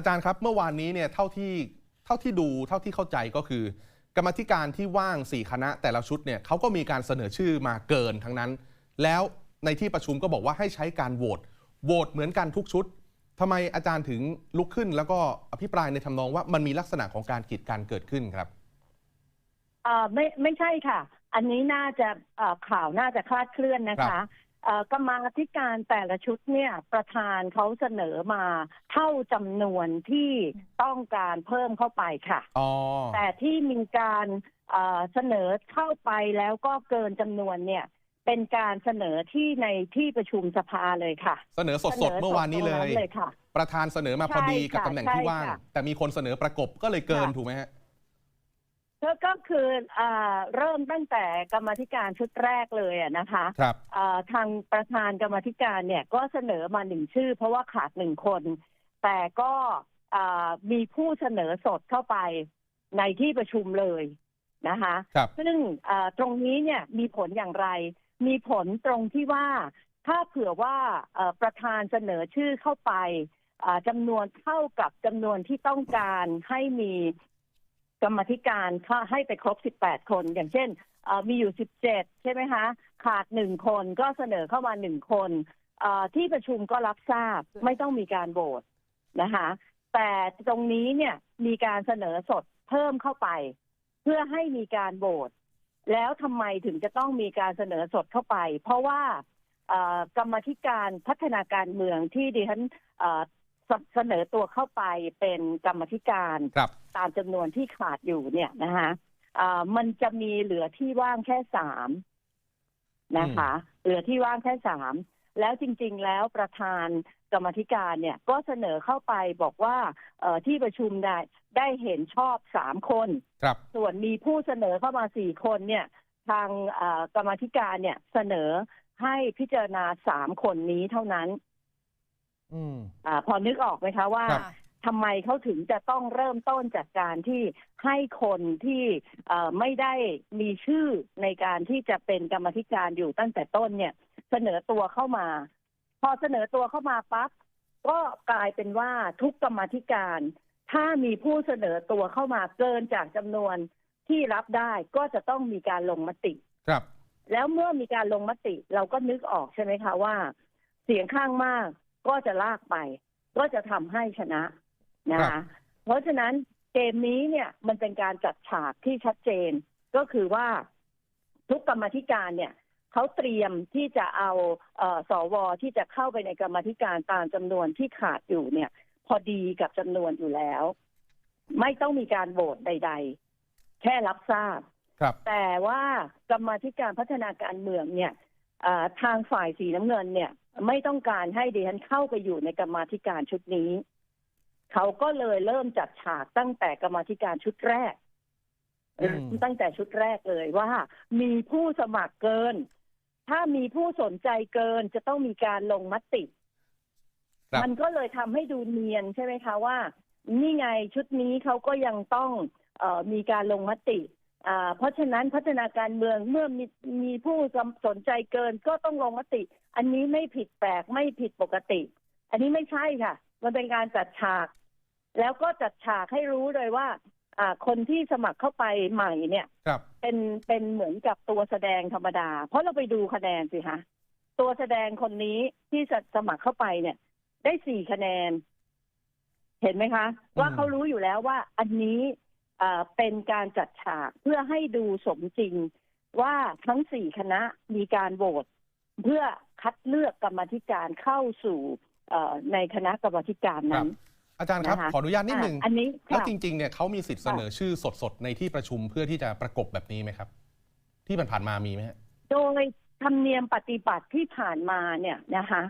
อาจารย์ครับ เมื่อวานนี้เนี่ยเท่าที่เท่าที่ดูเท่าที่เข้าใจก็คือ กรรมธิการที่ว่าง 4 คณะแต่ละชุดเนี่ยเขาก็มีการเสนอชื่อมาเกินทั้งนั้น แล้วในที่ประชุมก็บอกว่าให้ใช้การโหวตโหวตเหมือนกันทุกชุดทำไมอาจารย์ถึงลุกขึ้น แล้วก็อภิปรายในทำนองว่ามันมีลักษณะของการกีดกันเกิดขึ้นครับเออไม่ไม่ใช่ค่ะ อันนี้น่าจะข่าวน่าจะคลาดเคลื่อนนะคะ กรรมาธิการแต่ละชุดเนี่ยประธานเขาเสนอมาเท่าจำนวนที่ต้องการเพิ่มเข้าไปค่ะอ๋อแต่ที่มีการเอ่อเสนอเข้าไปแล้วก็เกินจำนวนเนี่ยเป็นการเสนอที่ในที่ประชุมสภาเลยค่ะ เสนอสดๆเมื่อวานนี้เลสยดๆตรงเลยค่ะประธานเสนอมาพอดีกับใช่ค่ะตำแหน่งที่ว่างใช่ค่ะแต่มีคนเสนอประกบก็เลยเกินค่ะถูกไหมฮะ ก็ก็คืออ่าเริ่มตั้งแต่กรรมาธิการชุดแรกเลยอะนะคะครับอ่าทางประธานกรรมาธิการเนี่ยก็เสนอมาหนึ่งชื่อ เพราะว่าขาดหนึ่งคน แต่ก็อ่ามีผู้เสนอสดเข้าไปในที่ประชุมเลยนะคะครับซึ่งอ่าตรงนี้เนี่ยมีผลอย่างไร มีผลตรงที่ว่าถ้าเผื่อว่าเอ่อประธานเสนอชื่อเข้าไปอ่าจำนวนเท่ากับจำนวนที่ต้องการให้มี กรรมาธิการถ้าให้ไปครบ 18 คน อย่างเช่นเอ่อมีอยู่ 17 ใช่ไหมคะ ขาดหนึ่งคนก็เสนอเข้ามาหนึ่งคนเอ่อที่ประชุมก็รับทราบไม่ต้องมีการโหวตนะคะ แต่ตรงนี้เนี่ยมีการเสนอสดเพิ่มเข้าไป เพื่อให้มีการโหวตแล้วทำไมถึงจะต้องมีการเสนอสดเข้าไป เพราะว่าเอ่อกรรมาธิการพัฒนาการเมืองที่ดิฉัน เอ่อเสเสนอตัวเข้าไปเป็นกรรมาธิการครับตามจำนวนที่ขาดอยู่เนี่ยนะคะอ่ามันจะมีเหลือที่ว่างแค่สามนะคะ เหลือที่ว่างแค่สามแล้วจริง ๆ แล้วประธานกรรมาธิการเนี่ย ก็เสนอเข้าไปบอกว่าเอ่อที่ประชุมได้ได้เห็นชอบสามคนครับส่วนมีผู้เสนอเข้ามาสี่คนเนี่ย ทางเอ่อกรรมาธิการเนี่ยเสนอให้พิจารณาสามคนนี้เท่านั้น อืมอาพอนึกออกไหมคะว่าครับ ทำไมเขาถึงจะต้องเริ่มต้นจากการที่ให้คนที่เอ่อไม่ได้มีชื่อในการที่จะเป็นกรรมาธิการอยู่ตั้งแต่ต้นเนี่ย เสนอตัวเข้ามา พอเสนอตัวเข้ามาปั๊บก็กลายเป็นว่าทุกกรรมาธิการ ถ้ามีผู้เสนอตัวเข้ามาเกินจากจำนวนที่รับได้ก็จะต้องมีการลงมติ ครับ แล้วเมื่อมีการลงมติเราก็นึกออกใช่ไหมคะว่า เสียงข้างมาก ก็จะลากไป ก็จะทำให้ชนะนะครัคะบเพราะฉะนั้นเกมนี้เนี่ยมันเป็นการจัดฉากที่ชัดเจน ก็คือว่าทุกกรรมาธิการเนี่ยเขาเตรียมที่จะเอาเออสวที่จะเข้าไปในกรรมาธิการตามจำนวนที่ขาดอยู่เนี่ย พอดีกับจำนวนอยู่แล้ว ไม่ต้องมีการโหวตใด ๆ แค่รับทราบครับแต่ว่ากรรมาธิการพัฒนาการเมืองเนี่ยอ่าทางฝ่ายสีน้ำเงินเนี่ยไม่ต้องการให้ดิฉันเข้าไปอยู่ในกรรมาธิการชุดนี้ เขาก็เลยเริ่มจัดฉากตั้งแต่กรรมาธิการชุดแรกอืมตั้งแต่ชุดแรกเลยว่า มีผู้สมัครเกิน ถ้ามีผู้สนใจเกินจะต้องมีการลงมติครับมันก็เลยทำให้ดูเนียนใช่ไหมคะว่า นี่ไงชุดนี้เขาก็ยังต้องเออมีการลงมติอ่าเพราะฉะนั้นพัฒนาการเมืองเมื่อมีมีผู้สนใจเกินก็ต้องลงมติ อันนี้ไม่ผิดแปลกไม่ผิดปกติ อันนี้ไม่ใช่ค่ะ มันเป็นการจัดฉาก แล้วก็จัดฉากให้รู้เลยว่า อ่า คนที่สมัครเข้าไปใหม่เนี่ยครับเป็นเป็นเหมือนกับตัวแสดงธรรมดา เพราะเราไปดูคะแนนสิคะตัวแสดงคนนี้ที่จะสมัครเข้าไปเนี่ย ได้สี่คะแนน เห็นไหมคะ ว่าเขารู้อยู่แล้วว่าอันนี้อ่าเป็นการจัดฉากเพื่อให้ดูสมจริงว่าทั้งสี่คณะมีการโหวตเพื่อ คัดเลือกกรรมาธิการเข้าสู่เอ่อในคณะกรรมาธิการนั้นอาจารย์ครับนะคะขออนุญาตนิดหนึ่งอะอันนี้แล้วค่ะจริงๆเนี่ยเขามีสิทธิ์เสนอชื่อสดๆ ในที่ประชุมเพื่อที่จะประกบแบบนี้ไหมครับ ที่ผ่านๆมามีไหมฮะโดยธรรมเนียมปฏิบัติที่ผ่านมาเนี่ยนะคะ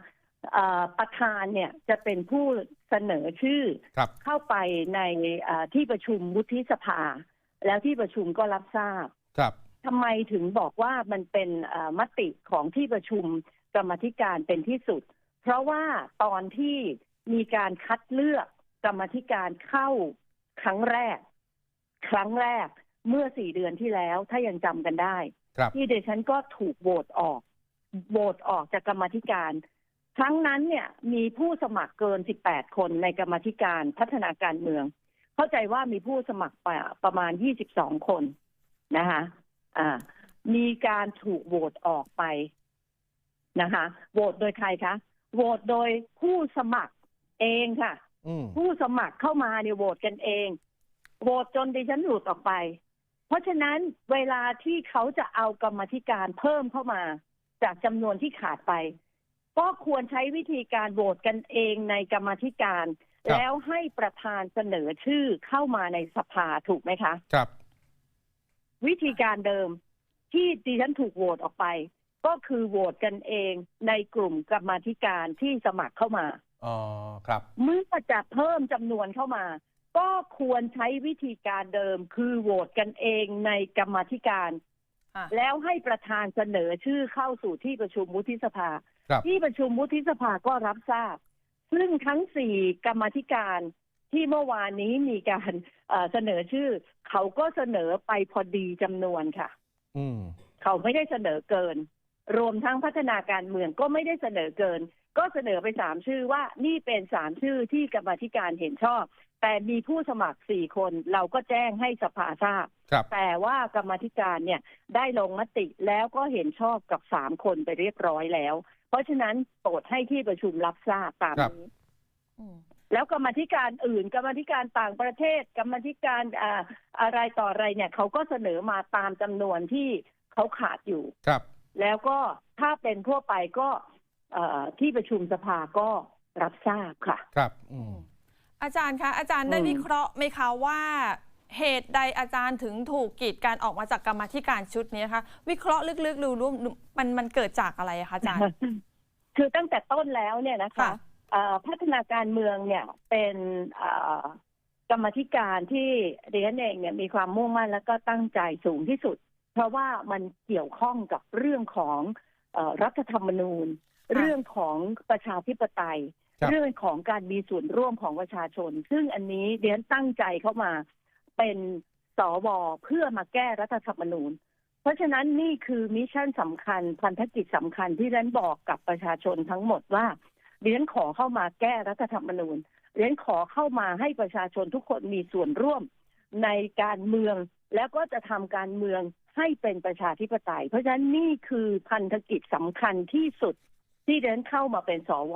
เอ่อประธานเนี่ยจะเป็นผู้เสนอชื่อครับเข้าไปในเอ่อที่ประชุมวุฒิสภา แล้วที่ประชุมก็รับทราบครับทำไมถึงบอกว่ามันเป็นเอ่อมติของที่ประชุม กรรมาธิการเป็นที่สุด เพราะว่าตอนที่มีการคัดเลือกกรรมาธิการเข้าครั้งแรก ครั้งแรกเมื่อสี่เดือนที่แล้วถ้ายังจำกันได้ครับที่เดชันก็ถูกโหวตออกโหวตออกจากกรรมาธิการฉครั้งนั้นเนี่ยมีผู้สมัครเกิน 18 คนในกรรมาธิการพัฒนาการเมือง เข้าใจว่ามีผู้สมัครประประมาณ 22 คนนะคะอ่ามีการถูกโหวตออกไป นะคะโหวตโดยใครคะโหวตโดยผู้สมัครเองค่ะอืมผู้สมัครเข้ามาเนี่ยโหวตกันเองโหวตจนดิฉันหลุดออกไป เพราะฉะนั้นเวลาที่เขาจะเอากรรมาธิการเพิ่มเข้ามา จากจำนวนที่ขาดไป ก็ควรใช้วิธีการโหวตกันเองในกรรมาธิการครับแล้วให้ประธานเสนอชื่อเข้ามาในสภาถูกไหมคะ ครับ วิธีการเดิมที่ดิฉันถูกโหวตออกไป ก็คือโหวตกันเองในกลุ่มกรรมาธิการที่สมัครเข้ามาอ๋อครับ เมื่อจะเพิ่มจำนวนเข้ามา ก็ควรใช้วิธีการเดิม คือโหวตกันเองในกรรมาธิการค่ะแล้วให้ประธานเสนอชื่อเข้าสู่ที่ประชุมวุฒิสภาครับที่ประชุมวุฒิสภาก็รับทราบ ซึ่งทั้งสี่กรรมาธิการที่เมื่อวานนี้มีการเอ่อเสนอชื่อ เขาก็เสนอไปพอดีจำนวนค่ะอืมเขาไม่ได้เสนอเกิน รวมทั้งพัฒนาการเมืองก็ไม่ได้เสนอเกิน ก็เสนอไปสามชื่อว่านี่เป็นสามชื่อที่กรรมาธิการเห็นชอบ แต่มีผู้สมัครสี่คนเราก็แจ้งให้สภาทราบครับแต่ว่ากรรมาธิการเนี่ยได้ลงมติแล้วก็เห็นชอบกับสามคนไปเรียบร้อยแล้ว เพราะฉะนั้นโปรดให้ที่ประชุมรับทราบตามครับนี้อืมแล้วกรรมาธิการอื่น กรรมาธิการต่างประเทศ กรรมาธิการอ่าอะไรต่ออะไรเนี่ยเขาก็เสนอมาตามจำนวนที่เขาขาดอยู่ครับ แล้วก็ถ้าเป็นทั่วไปก็เอ่อที่ประชุมสภาก็รับทราบค่ะ ครับอืมอาจารย์คะอาจารย์ได้อืมวิเคราะห์ไหมคะว่าเหตุใดอาจารย์ถึงถูกกีดการออกมาจากกรรมาธิการชุดนี้คะวิเคราะห์ลึกๆดูรู้มันมันเกิดจากอะไรอะคะอาจารย์ คือตั้งแต่ต้นแล้วเนี่ยนะคะค่ะเอ่อพัฒนาการเมืองเนี่ยเป็นเอ่อกรรมาธิการที่เรียนเองเนี่ยมีความมุ่งมั่นแล้วก็ตั้งใจสูงที่สุด เพราะว่ามันเกี่ยวข้องกับเรื่องของเอ่อรัฐธรรมนูญค่ะเรื่องของประชาธิปไตยครับเรื่องของการมีส่วนร่วมของประชาชน ซึ่งอันนี้เรียนตั้งใจเข้ามาเป็นสวเพื่อมาแก้รัฐธรรมนูญ เพราะฉะนั้นนี่คือมิชชั่นสำคัญพันธกิจสำคัญที่เรียนบอกกับประชาชนทั้งหมดว่าเรียนขอเข้ามาแก้รัฐธรรมนูญเรียนขอเข้ามาให้ประชาชนทุกคนมีส่วนร่วมในการเมืองแล้วก็จะทำการเมือง ให้เป็นประชาธิปไตย เพราะฉะนั้นนี่คือพันธกิจสำคัญที่สุดที่เรียนเข้ามาเป็นสว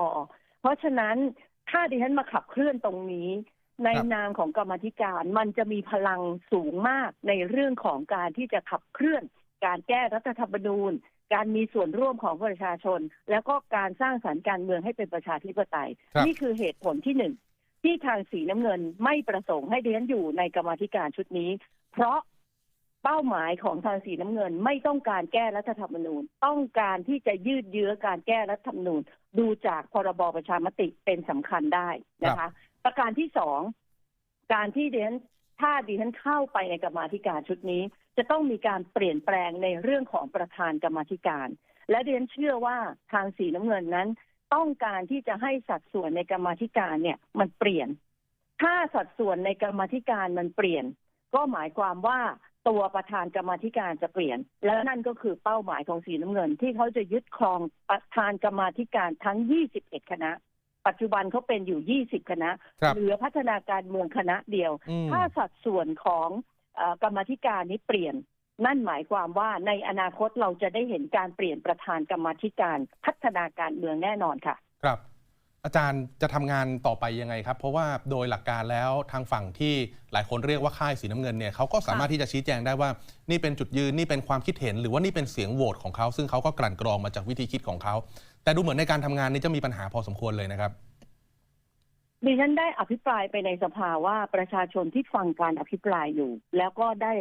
เพราะฉะนั้นถ้าดิฉันมาขับเคลื่อนตรงนี้ ในครับนามของกรรมาธิการมันจะมีพลังสูงมากในเรื่องของการที่จะขับเคลื่อน การแก้รัฐธรรมนูญ การมีส่วนร่วมของประชาชน แล้วก็การสร้างสรรค์การเมืองให้เป็นประชาธิปไตยครับนี่คือเหตุผลที่หนึ่งที่ทางสีน้ำเงินไม่ประสงค์ให้ดิฉันอยู่ในกรรมาธิการชุดนี้ เพราะ เป้าหมายของทางสีน้ำเงิน ไม่ต้องการแก้รัฐธรรมนูญ ต้องการที่จะยืดเยื้อการแก้รัฐธรรมนูญ ดูจากพรบประชามติเป็นสำคัญได้นะคะ ประการที่สองการที่ดิฉันถ้าดิฉันเข้าไปในกรรมาธิการชุดนี้ จะต้องมีการเปลี่ยนแปลงในเรื่องของประธานกรรมาธิการ และดิฉันเชื่อว่าทางสีน้ำเงินนั้น ต้องการที่จะให้สัดส่วนในกรรมาธิการเนี่ยมันเปลี่ยน ถ้าสัดส่วนในกรรมาธิการมันเปลี่ยน ก็หมายความว่า ตัวประธานกรรมาธิการจะเปลี่ยน และนั่นก็คือเป้าหมายของสีน้ำเงิน ที่เขาจะยึดครองประธานกรรมาธิการทั้ง 21 คณะ ปัจจุบันเขาเป็นอยู่ 20 คณะครับเหลือพัฒนาการเมืองคณะเดียวอืมถ้าสัดส่วนของเออกรรมาธิการนี้เปลี่ยน นั่นหมายความว่าในอนาคตเราจะได้เห็นการเปลี่ยนประธานกรรมาธิการพัฒนาการเมืองแน่นอนค่ะ ครับ อาจารย์จะทำงานต่อไปยังไงครับ เพราะว่าโดยหลักการแล้วทางฝั่งที่หลายคนเรียกว่าค่ายสีน้ำเงินเนี่ยเขาก็สามารถที่จะชี้แจงได้ว่า นี่เป็นจุดยืนนี่เป็นความคิดเห็น หรือว่านี่เป็นเสียงโหวตของเขาซึ่งเขาก็กลั่นกรองมาจากวิธีคิดของเขา แต่ดูเหมือนในการทำงานนี้จะมีปัญหาพอสมควรเลยนะครับดิฉันได้อภิปรายไปในสภาว่าประชาชนที่ฟังการอภิปรายอยู่ แล้วก็ได้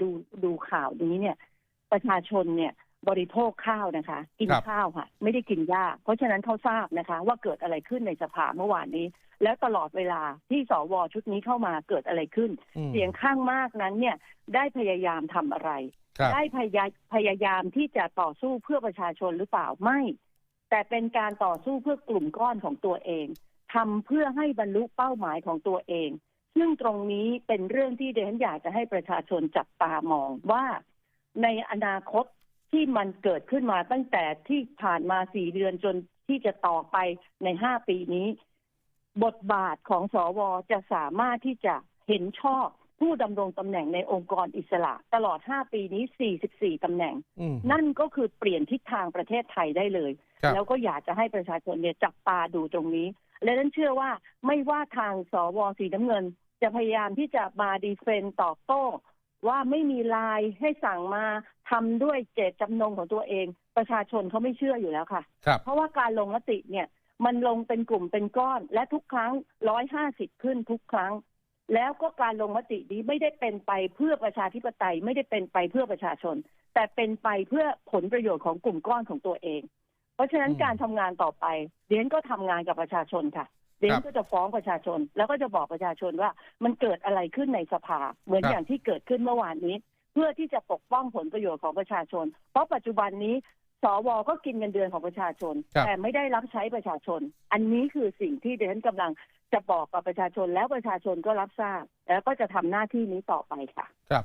ดูดูข่าวนี้เนี่ย ประชาชนเนี่ย บริโภคข้าวนะคะ กินครับข้าวค่ะ ไม่ได้กินหญ้าเพราะฉะนั้นเขาทราบนะคะ ว่าเกิดอะไรขึ้นในสภาเมื่อวานนี้ แล้วตลอดเวลาที่สวชุดนี้เข้ามาเกิดอะไรขึ้นอืมเสียงข้างมากนั้นเนี่ยได้พยายามทำอะไรครับได้พยายพยายามที่จะต่อสู้เพื่อประชาชนหรือเปล่าไม่ แต่เป็นการต่อสู้เพื่อกลุ่มก้อนของตัวเองทำเพื่อให้บรรลุเป้าหมายของตัวเอง ซึ่งตรงนี้เป็นเรื่องที่เดนอยากจะให้ประชาชนจับตามองว่าในอนาคต ที่มันเกิดขึ้นมาตั้งแต่ที่ผ่านมาสี่เดือนจนที่จะต่อไปในห้าปีนี้ บทบาทของสวจะสามารถที่จะเห็นชอบผู้ดำรงตำแหน่งในองค์กรอิสระ ตลอด 5 ปีนี้ 44 ตำแหน่งอืมนั่นก็คือเปลี่ยนทิศทางประเทศไทยได้เลยครับแล้วก็อยากจะให้ประชาชนเนี่ยจับตาดูตรงนี้ และนั้นเชื่อว่าไม่ว่าทางสวสีน้ำเงิน จะพยายามที่จะมาดีเฟนตอบโต้ ว่าไม่มีลายให้สั่งมาทำด้วยเจตจำนงของตัวเอง ประชาชนเขาไม่เชื่ออยู่แล้วค่ะครับเพราะว่าการลงมติเนี่ย มันลงเป็นกลุ่มเป็นก้อน และทุกครั้งร้อยห้าสิบขึ้นทุกครั้ง แล้วก็การลงมตินี้ไม่ได้เป็นไปเพื่อประชาธิปไตยไม่ได้เป็นไปเพื่อประชาชน แต่เป็นไปเพื่อผลประโยชน์ของกลุ่มก้อนของตัวเอง เพราะฉะนั้นอืมการทำงานต่อไปเดียนก็ทำงานกับประชาชนค่ะ เดียครันบก็จะฟ้องประชาชน แล้วก็จะบอกประชาชนว่ามันเกิดอะไรขึ้นในสภา เหมือนครับอย่างที่เกิดขึ้นเมื่อวานนี้ เพื่อที่จะปกป้องผลประโยชน์ของประชาชน เพราะปัจจุบันนี้สวก็กินเงินเดือนของประชาชนครับแต่ไม่ได้รับใช้ประชาชน อันนี้คือสิ่งที่เดนกำลังจะบอกกับประชาชนแล้วประชาชนก็รับทราบ แล้วก็จะทำหน้าที่นี้ต่อไปค่ะ ครับ